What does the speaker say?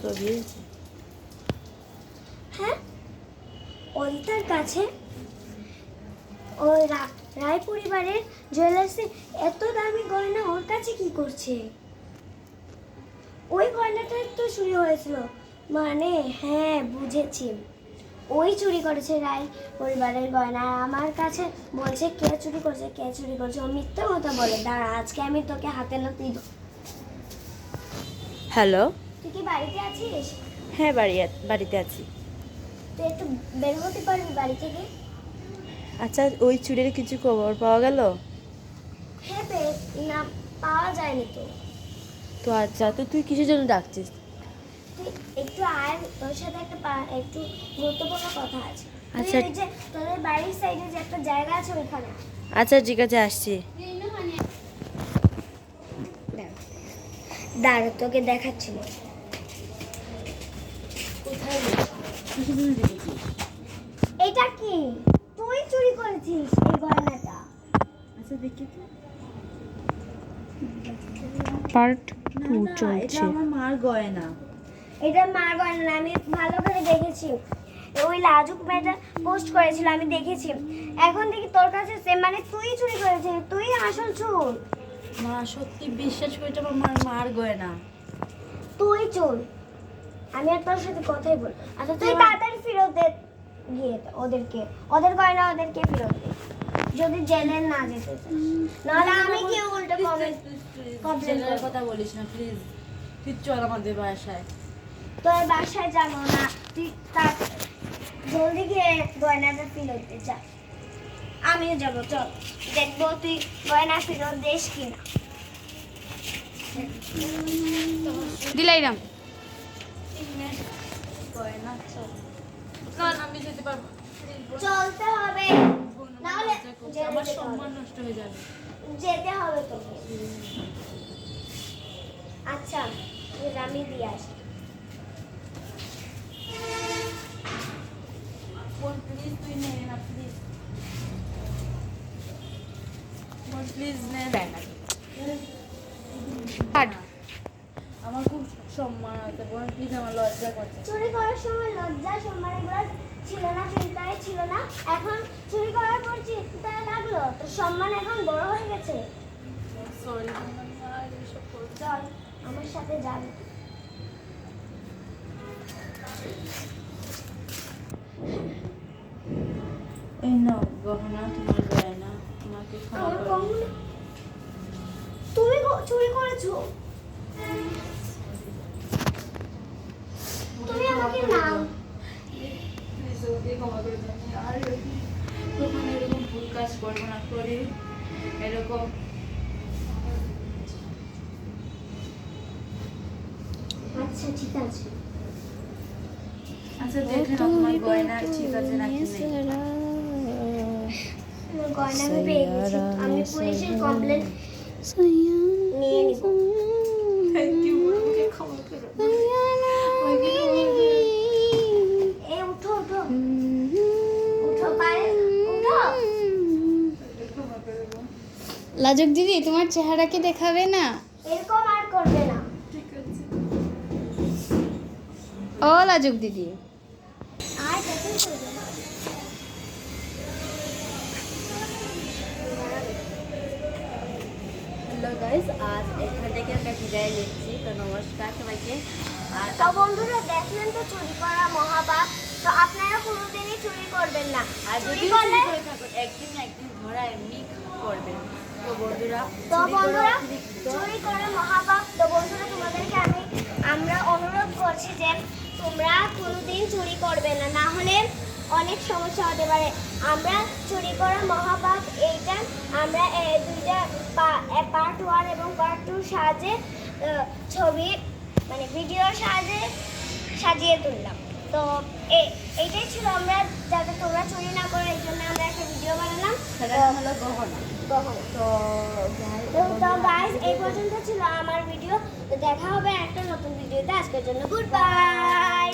ছবি হ্যাঁ? অনিতার কাছে? ওই রায় পরিবারের জুয়েলার্সে এত দামি গয়না ওর কাছে কি করছে? ওই গয়নাটাই তো চুরি হয়েছিল। মানে হ্যাঁ বুঝেছি। ওই চুরি করেছে রায় পরিবারের গয়না। আমার কাছে বলছে কে চুরি করছে? কে চুরি করছে? ও মিথ্যে কথা বলে। দাঁড়া আজকে আমি তোকে হাতে নাতে দিব। হ্যালো তুই কি বাড়িতে আছিস? হ্যাঁ বাড়ি বাড়িতে আছি। তুই একটু বের হতে পারবি বাড়ি থেকে আচ্ছা ওই চুরির কিছু খবর পাওয়া গেল? হ্যাঁ না পাওয়া যায়নি তো। তো আচ্ছা তো তুই কিসের জন্য ডাকছিস? তুই একটু আয় তোর সাথে একটা একটু গুরুত্বপূর্ণ কথা আছে। আচ্ছা। যে তোদের বাড়ির সাইডে যে একটা জায়গা আছে ওইখানে। আচ্ছা ঠিক আছে আসছি। দাঁড়া। দাঁড়া তোকে দেখাচ্ছি। এটা কি? তুই চুরি করেছিস এই গয়নাটা। আচ্ছা দেখি তো। পার্ট টু না, এটা আমার মার গয়না। এটা মার গয়না না, আমি ভালো করে দেখেছি। ওই লাজুক মেয়েটা পোস্ট করেছিল আমি দেখেছি। এখন দেখি তোর কাছে সেম মানে তুই চুরি করেছিস তুই আসল চোর। মা সত্যি বিশ্বাস করে আমার মার মার গয়না। তুই চোর। আমি আর তোর সাথে কথাই বল আচ্ছা তুই তাড়াতাড়ি ফেরত দে। গিয়ে ওদেরকে। ওদের গয়না ওদেরকে ফেরত দে। যদি জেলে না যেতে চাস। নাহলে আমি কি উল্টো কমেন্ট ছেলের কথা বলিস না প্লিজ তুই চল আমাদের বাসায়। তোর বাসায় যাব না। তুই তার জলদি গিয়ে গয়নাটা ফেরত দে যা। আমিও যাব চল। দেখব তুই গয়না ফেরত দিস কিনা। দিলাইরাম গয়না চল। চল আমি যেতে পারব। চলতে হবে। নাহলে আমার সম্মান নষ্ট হয়ে যাবে। যেতে হবে তোকে। আচ্ছা তুই আমি দিয়ে আসি। প্লিজ তুই নে না প্লিজ প্লিজ নে। কাট আমার খুব সম্মান আছে বোন প্লিজ আমার লজ্জা করছে। চুরি করার সময় লজ্জা সম্মান এগুলো ছিল না চিন্তায় ছিল না। এখন চুরি করার পর চিন্তায় লাগল তো সম্মান এখন বড় হয়ে গেছে। সরি চল আমার সাথে যাবি এই নাও গহনা তোমার গয়না তোমাকে ক্ষমা করে তুমি চুরি করেছ? এরকম। আচ্ছা ঠিক আছে। আচ্ছা দেখে নাও তোমার গয়না ঠিক আছে নাকি গয়না আমি আমি পুলিশের কমপ্লেন নিয়ে নিব। লাজক দিদি তোমার চেহারা চেহারাকে দেখাবে না? এরকম আর করবে না। ঠিক আছে ও লাজক দিদি। আর হ্যালো গাইস আজ এখান থেকে একটা বিদায় নিচ্ছি। তো নমস্কার সবাইকে। আর তো বন্ধুরা দেখলেন তো চুরি করা মহাপাপ। তো আপনারা কোনোদিনই চুরি করবেন না। আর যদি করলে চুরি করে থাকুন একদিন না একদিন ধরা এমনি করবেন। তো বন্ধুরা তো বন্ধুরা চুরি করা। মহাপাপ। তো বন্ধুরা তোমাদেরকে আমি আমরা অনুরোধ করছি যে তোমরা কোনোদিন চুরি করবে না। না হলে অনেক সমস্যা হতে পারে। আমরা চুরি করা মহাপাপ এইটা আমরা দুইটা পার্ট ওয়ান এবং পার্ট টুর সাহায্যে ছবি মানে ভিডিওর সাহায্যে সাজিয়ে তুললাম। তো এইটাই ছিল আমরা যাতে তোমরা চুরি না করো এই জন্য আমরা একটা ভিডিও বানালাম। হলো গহনা। তো তো এই পর্যন্ত ছিল আমার ভিডিও তো দেখা হবে একটা নতুন ভিডিওতে আজকের জন্য গুড বাই